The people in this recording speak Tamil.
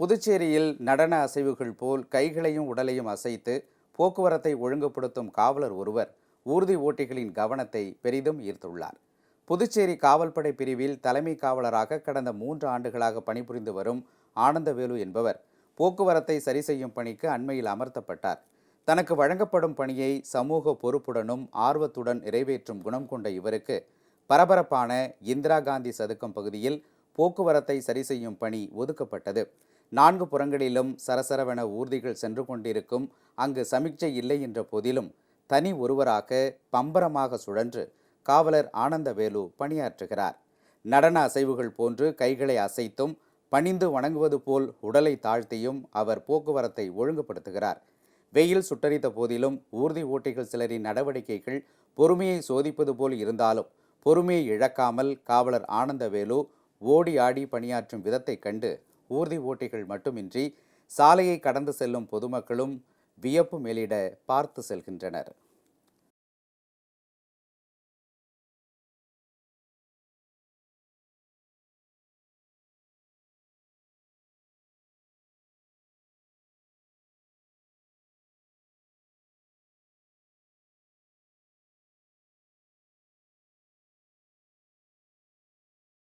புதுச்சேரியில் நடன அசைவுகள் போல் கைகளையும் உடலையும் அசைத்து போக்குவரத்தை ஒழுங்குபடுத்தும் காவலர் ஒருவர் ஊர்தி ஓட்டிகளின் கவனத்தை பெரிதும் ஈர்த்துள்ளார். புதுச்சேரி காவல்படை பிரிவில் தலைமை காவலராக கடந்த மூன்று ஆண்டுகளாக பணிபுரிந்து வரும் ஆனந்தவேலு என்பவர் போக்குவரத்தை சரி செய்யும் பணிக்கு அண்மையில் அமர்த்தப்பட்டார். தனக்கு வழங்கப்படும் பணியை சமூக பொறுப்புடனும் ஆர்வத்துடன் நிறைவேற்றும் குணம் கொண்ட இவருக்கு பரபரப்பான இந்திரா காந்தி சதுக்கம் பகுதியில் போக்குவரத்தை சரி செய்யும் பணி ஒதுக்கப்பட்டது. நான்கு புறங்களிலும் சரசரவென ஊர்திகள் சென்று கொண்டிருக்கும் அங்கு சமிக்சை இல்லை என்ற போதிலும் தனி ஒருவராக பம்பரமாக சுழன்று காவலர் ஆனந்தவேலு பணியாற்றுகிறார். நடன அசைவுகள் போன்று கைகளை அசைத்தும் பணிந்து வணங்குவது போல் உடலை தாழ்த்தியும் அவர் போக்குவரத்தை ஒழுங்குபடுத்துகிறார். வெயில் சுட்டரித்த போதிலும் ஊர்தி ஓட்டிகள் சிலரின் நடவடிக்கைகள் பொறுமையை சோதிப்பது போல் இருந்தாலும் பொறுமையை இழக்காமல் காவலர் ஆனந்தவேலு ஓடி ஆடி பணியாற்றும் விதத்தைக் கண்டு ஊர்தி ஓட்டிகள் மட்டுமின்றி சாலையை கடந்து செல்லும் பொதுமக்களும் வியப்பு மேலிட பார்த்து செல்கின்றனர்.